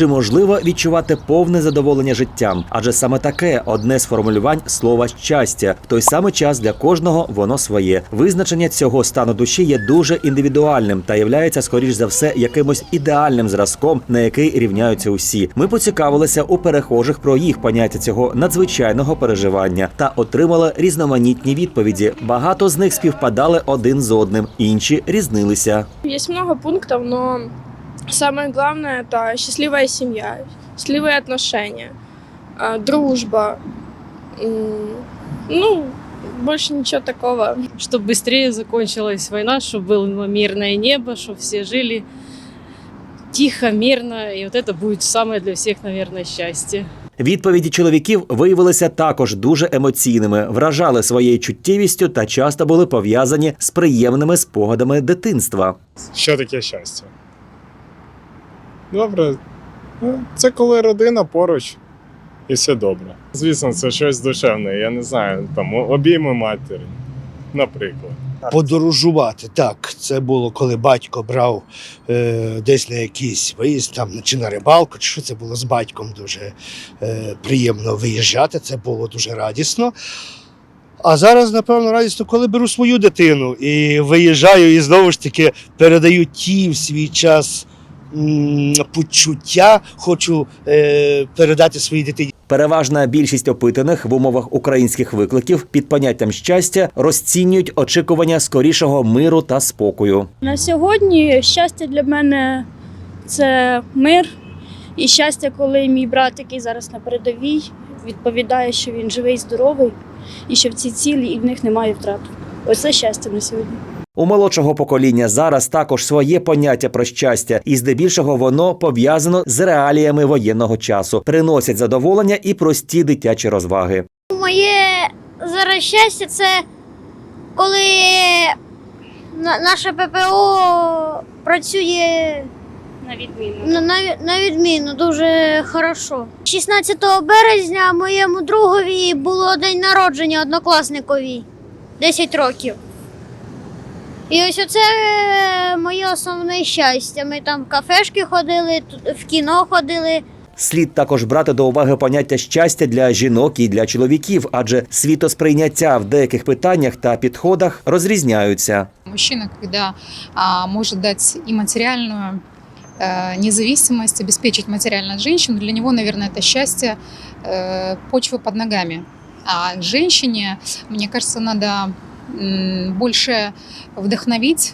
Чи можливо відчувати повне задоволення життям? Адже саме таке одне з формулювань слова щастя. В той самий час для кожного воно своє. Визначення цього стану душі є дуже індивідуальним та являється, скоріш за все, якимось ідеальним зразком, на який рівняються усі. Ми поцікавилися у перехожих про їх поняття цього надзвичайного переживання та отримали різноманітні відповіді. Багато з них співпадали один з одним, інші різнилися. Есть много пунктов, но самое главное это счастливая семья, счастливые отношения, а, дружба. М, Ну, больше ничего такого. чтобы быстрее закончилась война, чтобы было мирное небо, чтобы все жили тихо, мирно, и вот это будет самое для всех, наверное, счастье. Відповіді чоловіків виявилися також дуже емоційними, вражали своєю чуттєвістю та часто були пов'язані з приємними спогадами дитинства. Що таке щастя? Добре. Ну, Це коли родина поруч і все добре. Звісно, це щось душевне. Я не знаю, там обійми матері, наприклад. Подорожувати так. Це було коли батько брав е, десь на якийсь виїзд, там чи на рибалку, чи що це було з батьком дуже е, приємно виїжджати. Це було дуже радісно. А зараз, напевно, радісно, коли беру свою дитину і виїжджаю, і знову ж таки передаю ті в свій час почуття, хочу е, передати своїй дитині. Переважна більшість опитаних в умовах українських викликів під поняттям щастя розцінюють очікування скорішого миру та спокою. На сьогодні щастя для мене це мир і щастя, коли мій брат, який зараз на передовій, відповідає, що він живий, здоровий і що в цій цілі і в них немає втрат. Ось це щастя на сьогодні. У молодшого покоління зараз також своє поняття про щастя, і здебільшого воно пов'язано з реаліями воєнного часу, приносять задоволення і прості дитячі розваги. Моє зараз щастя це коли на- наше ППО працює На відміну. на, на, на відміну дуже хорошо. 16 березня моєму другові було день народження однокласникові 10 років. І ось оце моє основне щастя. Ми там в кафешки ходили, тут в кіно ходили. Слід також брати до уваги поняття щастя для жінок і для чоловіків, адже світосприйняття в деяких питаннях та підходах розрізняються. Мужчина, когда а, может дать и материальную э, независимость, обеспечить материальность женщину, для него, наверное, это счастье э, почвы под ногами. А женщине, мне кажется, надо м, больше вдохновить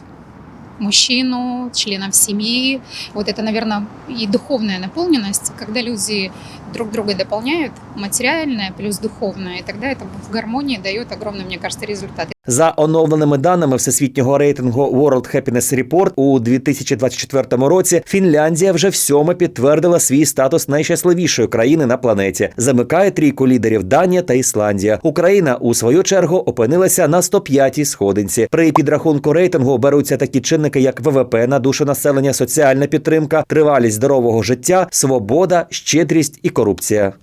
мужчину, членов семьи. Вот это, наверное, и духовная наполненность, когда люди друг друга дополняют, материальное плюс духовное, и тогда это в гармонии дает огромный, мне кажется, результат. За оновленими даними всесвітнього рейтингу World Happiness Report у 2024 році Фінляндія вже всьоме підтвердила свій статус найщасливішої країни на планеті. Замикає трійку лідерів Данія та Ісландія. Україна у свою чергу опинилася на 105-й сходинці. При підрахунку рейтингу беруться такі чинники, як ВВП на душу населення, соціальна підтримка, тривалість здорового життя, свобода, щедрість і корупція.